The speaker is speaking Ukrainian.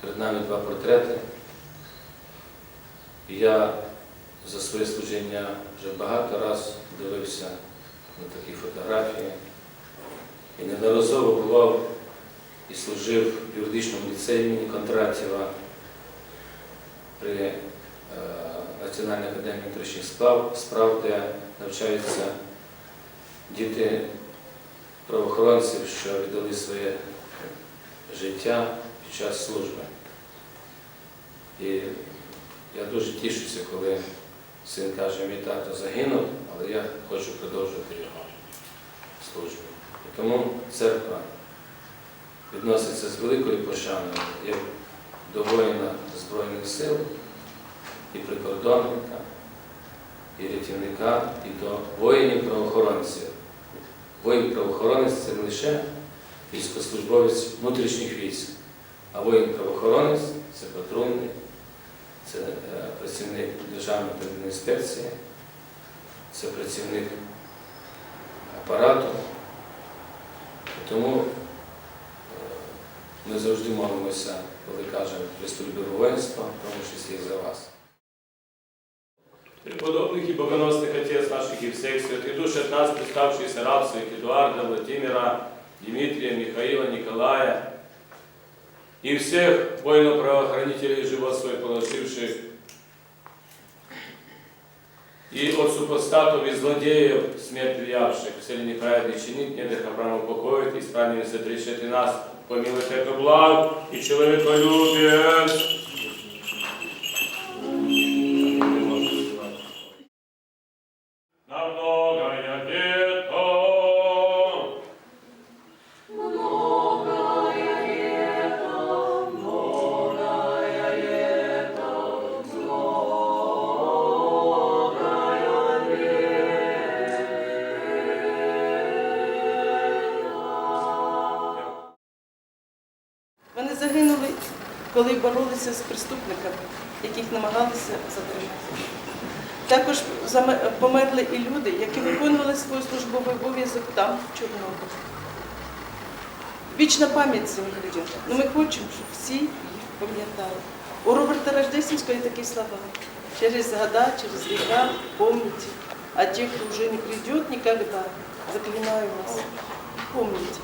Перед нами два портрети. Я за своє служіння вже багато разів дивився на такі фотографії. І неодноразово бував і служив в юридичному ліцеї імені Кондратєва при е, Національній академії внутрішніх справ, справ, де навчаються діти правоохоронців, що віддали своє життя час служби. І я дуже тішуся, коли син каже, мій тато загинув, але я хочу продовжувати його службу. І тому церква відноситься з великою пошаною як до воїна Збройних сил, і прикордонника, і рятівника, і до воїнів-правоохоронців. Воїн-правоохоронець це не лише військовослужбовець внутрішніх військ, а воїн-правоохоронець це патрульний, це е, працівник Державної податкової інспекції, це працівник апарату. І тому е, ми завжди молимося, коли кажемо Христу воїнства, в тому числі і за вас. Преподобных и богоносных Отец наших и всех святых душ от нас, представшихся раб своих Эдуарда, Владимира, Дмитрия, Михаила, Николая и всех воинов-правоохранителей, живот свой положивших, и от супостатов и злодеев, смерть приявших, все ли неправедный чинить, недых Авраама упокоит, исправнили сотрешит и нас, помилуй это благ и человеколюбец. Коли боролися з преступниками, яких намагалися затримати. Також померли і люди, які виконували свій службовий обов'язок там, в Чорнобилі. Вічна пам'ять цим людям. Ну, ми хочемо, щоб всі їх пам'ятали. У Роберта Рождественського є такі слова. Через года, через века помните. А те, кто уже не придет никогда, заклинаю вас, помните.